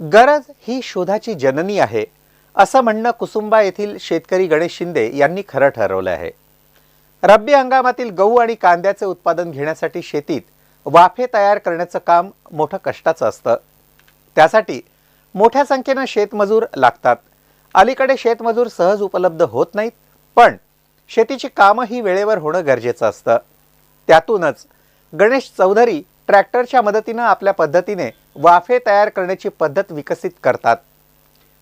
गरज ही शोधाची जननी आहे असं म्हणणं कुसुंबा येथील शेतकरी गणेश शिंदे यांनी खरं ठरवलं आहे. रब्बी हंगामातील गहू आणि कांद्याचे उत्पादन घेण्यासाठी शेतीत वाफे तयार करण्याचं काम मोठं कष्टाचं असतं. त्यासाठी मोठ्या संख्येनं शेतमजूर लागतात. अलीकडे शेतमजूर सहज उपलब्ध होत नाहीत पण शेतीची कामं ही वेळेवर होणं गरजेचं असतं. त्यातूनच गणेश चौधरी ट्रॅक्टरच्या मदतीनं आपल्या पद्धतीने वाफे तयार करण्याची पद्धत विकसित करतात.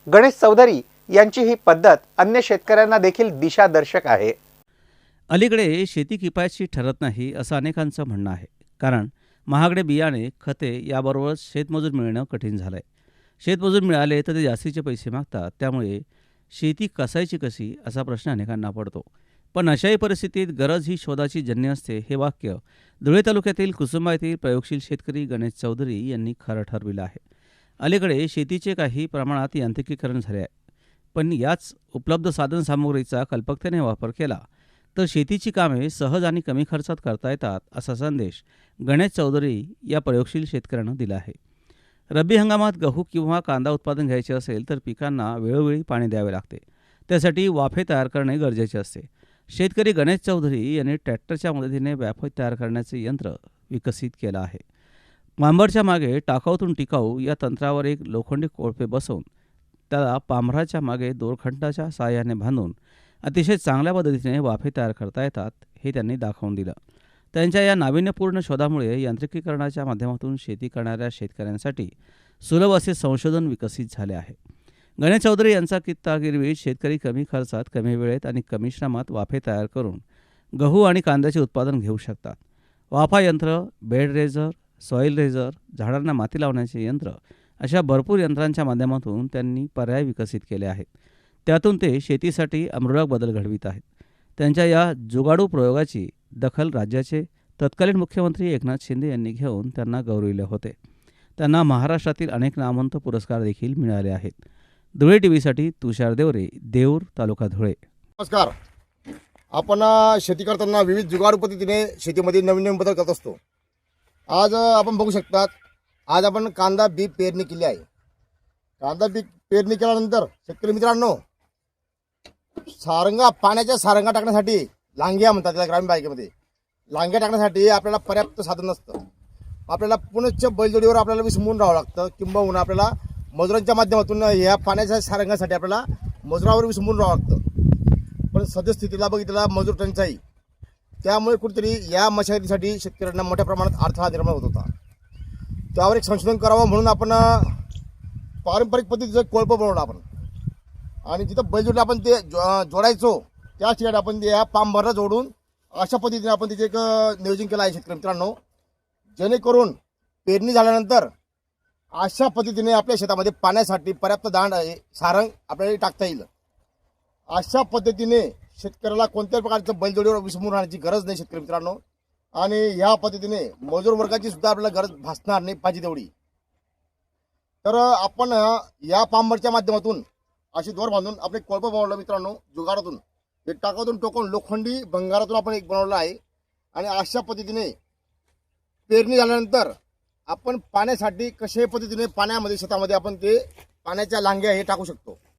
गणेश चौधरी यांची ही पद्धत अन्य शेतकऱ्यांना देखील दिशादर्शक आहे. अलीकडे शेती किफायतशी ठरत नाही असं अनेकांचं म्हणणं आहे. कारण महागडे बियाणे खते याबरोबरच शेतमजूर मिळणं कठीण झालं आहे शेतमजूर मिळाले तर ते जास्तीचे पैसे मागतात. त्यामुळे शेती कसायची कशी असा प्रश्न अनेकांना पडतो. पण अशाही परिस्थितीत गरज ही शोधाची जन्य असते हे वाक्य धुळे तालुक्यातील कुसुंबा येथील प्रयोगशील शेतकरी गणेश चौधरी यांनी खरं ठरविलं आहे. अलीकडे शेतीचे काही प्रमाणात यांत्रिकीकरण झाले आहे. पण याच उपलब्ध साधनसामुग्रीचा कल्पकतेने वापर केला तर शेतीची कामे सहज आणि कमी खर्चात करता येतात असा संदेश गणेश चौधरी या प्रयोगशील शेतकऱ्यांना दिला आहे. रब्बी हंगामात गहू किंवा कांदा उत्पादन घ्यायचे असेल तर पिकांना वेळोवेळी पाणी द्यावे लागते. त्यासाठी वाफे तयार करणे गरजेचे असते. शेतकरी गणेश चौधरी यांनी ट्रॅक्टरच्या मदतीने वाफे तयार करण्याचे यंत्र विकसित केलं आहे. पांभरच्या मागे टाकाऊतून टिकाऊ या तंत्रावर एक लोखंडी कोळपे बसवून त्याला पांभराच्या मागे दोरखंडाच्या साहाय्याने बांधून अतिशय चांगल्या पद्धतीने वाफे तयार करता येतात हे त्यांनी दाखवून दिलं. त्यांच्या या नाविन्यपूर्ण शोधामुळे यांत्रिकीकरणाच्या माध्यमातून शेती करणाऱ्या शेतकऱ्यांसाठी सुलभ असे संशोधन विकसित झाले आहे. गणेश चौधरी यांचा कित्तागिरवी शेतकरी कमी खर्चात कमी वेळेत आणि कमी श्रमात वाफे तयार करून गहू आणि कांद्याचे उत्पादन घेऊ शकतात. वाफा यंत्र बेड रेझर सॉईल रेझर झाडांना माती लावण्याचे यंत्र अशा भरपूर यंत्रांच्या माध्यमातून त्यांनी पर्याय विकसित केले आहेत. त्यातून ते शेतीसाठी अमृळक बदल घडवित आहेत. त्यांच्या या जुगाडू प्रयोगाची दखल राज्याचे तत्कालीन मुख्यमंत्री एकनाथ शिंदे यांनी घेऊन त्यांना गौरविले होते. त्यांना महाराष्ट्रातील अनेक नामवंत पुरस्कार देखील मिळाले आहेत. धुळे टी व्हीसाठी तुषार देवरे देऊर तालुका धुळे. नमस्कार. आपण शेती करताना विविध जुगाडू पद्धतीने शेतीमध्ये नवीन नवीन बदल करत असतो. आज आपण बघू शकतात आज आपण कांदा बी पेरणी केली आहे. कांदा बी पेरणी केल्यानंतर शेतकरी मित्रांनो सारंगा पाण्याच्या सारंगा टाकण्यासाठी लांग्या म्हणतात त्याला ग्रामीण बायकेमध्ये लांग्या टाकण्यासाठी आपल्याला पर्याप्त साधन नसतं. आपल्याला पुनश्च बैलजोडीवर आपल्याला विसंबून राहावं लागतं. किंबहुना आपल्याला मजुरांच्या माध्यमातून ह्या पाण्याच्या सारंगासाठी आपल्याला मजुरावर विसंबून राहावं लागतं. पण सद्यस्थितीला बघितला मजूर टंचाई त्यामुळे कुठेतरी या मशागतीसाठी शेतकऱ्यांना मोठ्या प्रमाणात अडथळा निर्माण होत होता. त्यावर एक संशोधन करावं म्हणून आपण पारंपरिक पद्धतीचं कोळपं बनवलं आपण. आणि जिथं बैलजोडला आपण ते जो- जोडायचो त्याच ठिकाणी आपण ते या पांभरला जोडून अशा पद्धतीने आपण तिथे एक नियोजन केलं आहे शेतकरी मित्रांनो. जेणेकरून पेरणी झाल्यानंतर अशा पद्धतीने आपल्या शेतामध्ये पाण्यासाठी पर्याप्त दांड आहे सारंग आपल्याला टाकता येईल. अशा पद्धतीने शेतकऱ्याला कोणत्याही प्रकारचं बैलजोडीवर विसंबून राहण्याची गरज नाही शेतकरी मित्रांनो. आणि ह्या पद्धतीने मजूर वर्गाची सुद्धा आपल्याला गरज भासणार नाही पाहिजे तेवढी. तर आपण या पांबरच्या माध्यमातून अशी दोर बांधून आपले कोळप बनवलं मित्रांनो जुगारातून. हे टाकातून टोकून लोखंडी भंगारातून आपण एक बनवलं आहे. आणि अशा पद्धतीने पेरणी झाल्यानंतर आपण पाण्यासाठी कशाही पद्धतीने पाण्यामध्ये शेतामध्ये आपण ते पाण्याच्या लांग्या हे टाकू शकतो.